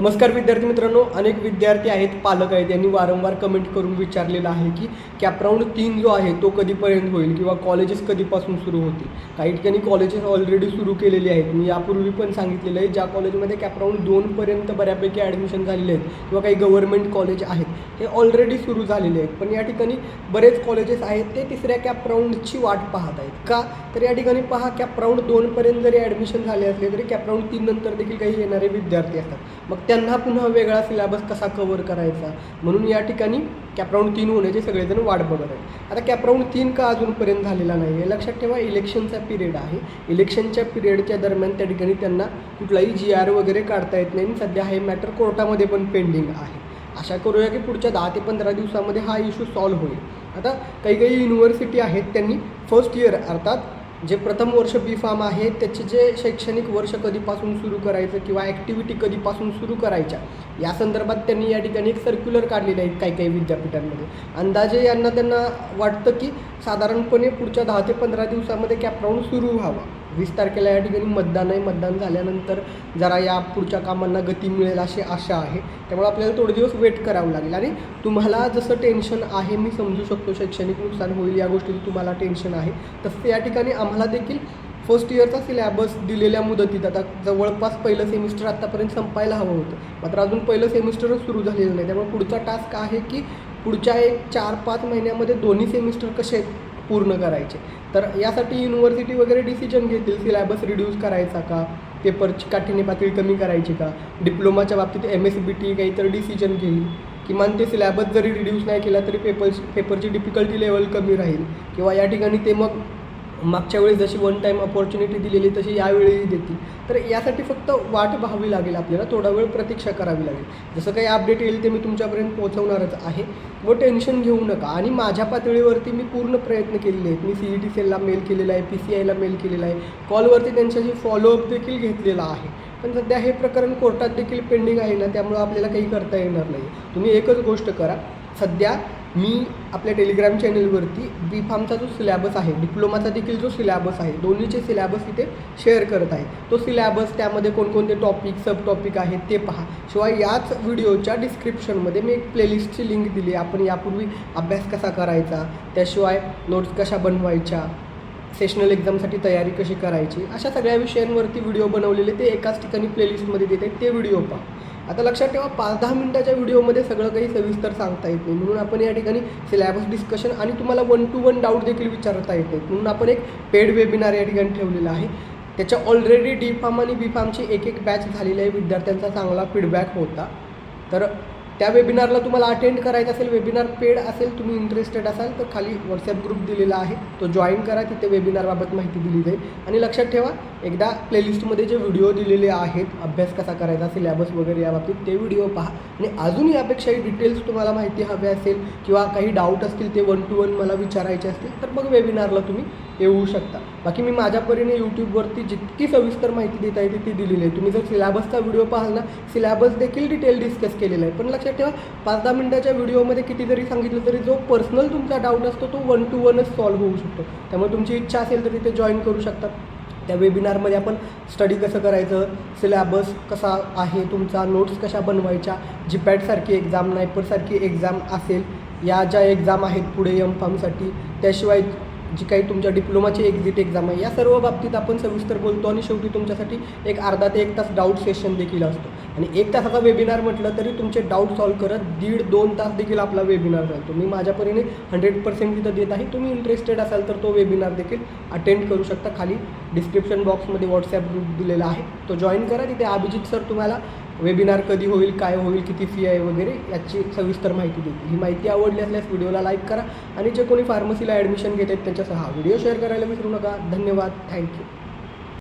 नमस्कार विद्यार्थी मित्रांनो अनेक विद्यार्थी आहेत पालक आहेत यांनी वारंवार कमेंट करून विचारलेलं आहे की कॅपराऊंड तीन जो आहे तो कधीपर्यंत होईल किंवा कॉलेजेस कधीपासून सुरू होतील? काही ठिकाणी कॉलेजेस ऑलरेडी सुरू केलेली आहेत. मी यापूर्वी पण सांगितलेलं आहे ज्या कॉलेजमध्ये कॅपराऊंड दोनपर्यंत बऱ्यापैकी ॲडमिशन झालेले आहेत किंवा काही गव्हर्नमेंट कॉलेज आहेत हे ऑलरेडी सुरू झालेले आहेत. पण या ठिकाणी बरेच कॉलेजेस आहेत ते तिसऱ्या कॅपराऊंडची वाट पाहत आहेत. का? तर या ठिकाणी पहा कॅपराऊंड दोनपर्यंत जरी ॲडमिशन झाले असले तरी कॅपराऊंड तीन नंतर देखील काही येणारे विद्यार्थी असतात. मग त्यांना पुन्हा वेगळा सिलेबस कसा कव्हर करायचा? म्हणून या ठिकाणी कॅपराऊंड तीन होण्याचे सगळेजण वाट बघत आहेत. आता कॅपराऊंड तीन का अजूनपर्यंत झालेला नाही आहे लक्षात ठेवा इलेक्शनचा पिरियड आहे. इलेक्शनच्या पिरियडच्या दरम्यान त्या ठिकाणी त्यांना कुठलाही जी आर वगैरे काढता येत नाही आणि सध्या हे मॅटर कोर्टामध्ये पण पेंडिंग आहे. आशा करूया की पुढच्या दहा ते पंधरा दिवसामध्ये हा इश्यू सॉल्व्ह होईल. आता काही काही युनिव्हर्सिटी आहेत त्यांनी फर्स्ट इयर अर्थात जे प्रथम वर्ष बी फार्म आहे त्याचे जे शैक्षणिक वर्ष कधीपासून सुरू करायचं किंवा ॲक्टिव्हिटी कधीपासून सुरू करायच्या या संदर्भात त्यांनी या ठिकाणी एक सर्क्युलर काढलेले आहेत काही काही विद्यापीठांमध्ये. अंदाजे यांना त्यांना वाटतं की साधारणपणे पुढच्या दहा ते पंधरा दिवसामध्ये कॅपराऊंड सुरू व्हावा. वीस तारखेला या ठिकाणी मतदान आहे. मतदान झाल्यानंतर जरा या पुढच्या कामांना गती मिळेल अशी आशा आहे. त्यामुळे आपल्याला थोडे दिवस वेट करावं लागेल. आणि तुम्हाला जसं टेन्शन आहे मी समजू शकतो शैक्षणिक नुकसान होईल या गोष्टीचं तुम्हाला टेन्शन आहे. तसं या ठिकाणी आम्हाला देखील फर्स्ट इयरचा सिलॅबस दिलेल्या मुदतीत आता जवळपास पहिलं सेमिस्टर आत्तापर्यंत संपायला हवं होतं. मात्र अजून पहिलं सेमिस्टरच सुरू झालेलं नाही. त्यामुळे पुढचा टास्क आहे की पुढच्या एक चार पाच महिन्यामध्ये दोन्ही सेमिस्टर कसे पूर्ण करायचे. तर यासाठी युनिव्हर्सिटी वगैरे डिसिजन घेतील. सिलॅबस रिड्यूस करायचा का? पेपरची काठीने पातळी कमी करायची का? डिप्लोमाच्या बाबतीत एम एस बी टी काहीतरी डिसिजन घेईल. किमान ते सिलॅबस जरी रिड्यूस नाही केला तरी पेपर पेपरची डिफिकल्टी लेवल कमी राहील. किंवा या ठिकाणी ते मग मागच्या वेळेस जशी वन टाईम अपॉर्च्युनिटी दिलेली तशी यावेळीही देतील. तर यासाठी फक्त वाट पाहावी लागेल आपल्याला थोडा वेळ प्रतीक्षा करावी लागेल. जसं काही अपडेट येईल ते मी तुमच्यापर्यंत पोहोचवणारच आहे. व टेन्शन घेऊ नका. आणि माझ्या पातळीवरती मी पूर्ण प्रयत्न केलेले आहेत. मी सी ई टी सेलला मेल केलेला आहे पी सी आयला मेल केलेला आहे. कॉलवरती त्यांच्याशी फॉलोअप देखील घेतलेला आहे. पण सध्या हे प्रकरण कोर्टात देखील पेंडिंग आहे ना त्यामुळं आपल्याला काही करता येणार नाही. तुम्ही एकच गोष्ट करा. सध्या मी आपल्या टेलिग्राम चॅनलवरती बी फार्मचा जो सिलॅबस आहे डिप्लोमाचा देखील जो सिलॅबस आहे दोन्हीचे सिलॅबस इथे शेअर करत आहे. तो सिलॅबस त्यामध्ये कोणकोणते टॉपिक सब टॉपिक आहेत ते पहा. शिवाय याच व्हिडिओच्या डिस्क्रिप्शनमध्ये मी एक प्लेलिस्टची लिंक दिली आपण यापूर्वी अभ्यास कसा करायचा त्याशिवाय नोट्स कशा बनवायच्या सेशनल एक्झामसाठी तयारी कशी करायची अशा सगळ्या विषयांवरती व्हिडिओ बनवलेले ते एकाच ठिकाणी प्लेलिस्टमध्ये देते. ते व्हिडिओ पहा. आता लक्षात ठेवा पाच दहा मिनिटाच्या व्हिडिओमध्ये सगळं काही सविस्तर सांगता येत नाही. म्हणून आपण या ठिकाणी सिलॅबस डिस्कशन आणि तुम्हाला वन टू वन डाऊट देखील विचारता येत नाहीत. म्हणून आपण एक पेड वेबिनार या ठिकाणी ठेवलेला आहे. त्याच्या ऑलरेडी डी फार्म आणि बी फार्मची एक एक बॅच झालेली आहे. विद्यार्थ्यांचा चांगला फीडबॅक होता. तर त्या वेबिनारला तुम्हाला अटेंड करायचं असेल वेबिनार पेड असेल तुम्ही इंटरेस्टेड असाल तर खाली व्हॉट्सअप ग्रुप दिलेला आहे. तो जॉईन करा तिथे वेबिनारबाबत माहिती दिली जाईल. आणि लक्षात ठेवा एकदा प्लेलिस्टमध्ये जे व्हिडिओ दिलेले आहेत अभ्यास कसा करायचा सिलेबस वगैरे याबाबतीत ते व्हिडिओ पहा. आणि अजून यापेक्षाही डिटेल्स तुम्हाला माहिती हवे असेल किंवा काही डाऊट असतील ते वन टू वन मला विचारायचे असतील तर मग वेबिनारला तुम्ही येऊ शकता. बाकी मी माझ्या परीने यूट्यूबवरती जितकी सविस्तर माहिती देता येते ती दिलेली आहे. तुम्ही जर सिलॅबसचा व्हिडिओ पाहाल ना सिलॅबस देखील डिटेल डिस्कस केलेला आहे. पण लक्षात ठेवा पाच दहा मिनटाच्या व्हिडिओमध्ये किती जरी सांगितलं तरी जो पर्सनल तुमचा डाऊट असतो तो वन टू वनच सॉल्व्ह होऊ शकतो. त्यामुळे तुमची इच्छा असेल तर तिथे जॉईन करू शकता. त्या वेबिनारमध्ये आपण स्टडी कसं करायचं सिलॅबस कसा आहे तुमचा नोट्स कशा बनवायच्या जीपॅटसारखी एक्झाम नायपरसारखी एक्झाम असेल या ज्या एक्झाम आहेत पुढे एम फार्मसाठी त्याशिवाय जी काही तुमच्या डिप्लोमाची एक्झिट एक्झाम आहे या सर्व बाबतीत आपण सविस्तर बोलतो आणि शेवटी तुमच्यासाठी एक अर्धा ते एक तास डाऊट सेशन देखील असतो. आणि एक तासाचा वेबिनार म्हटलं तरी तुमचे डाऊट सॉल्व्ह करत दीड दोन तास देखील आपला वेबिनार चालतो मी माझ्या परीने हंड्रेड पर्सेंट तिथं देत आहे तुम्ही इंटरेस्टेड असाल तर तो वेबिनार देखील अटेंड करू शकता. खाली डिस्क्रिप्शन बॉक्समध्ये व्हॉट्सॲप ग्रुप दिलेला आहे. तो जॉईन करा. तिथे अभिजित सर तुम्हाला वेबिनार कधी होईल काय होईल किती फी आहे वगैरे याची सविस्तर माहिती देतील. ही माहिती आवडली असल्यास व्हिडिओला लाईक करा. आणि जे कोणी फार्मसीला ॲडमिशन घेत आहेत त्यांच्यासह हा व्हिडिओ शेअर करायला विसरू नका. धन्यवाद. थँक्यू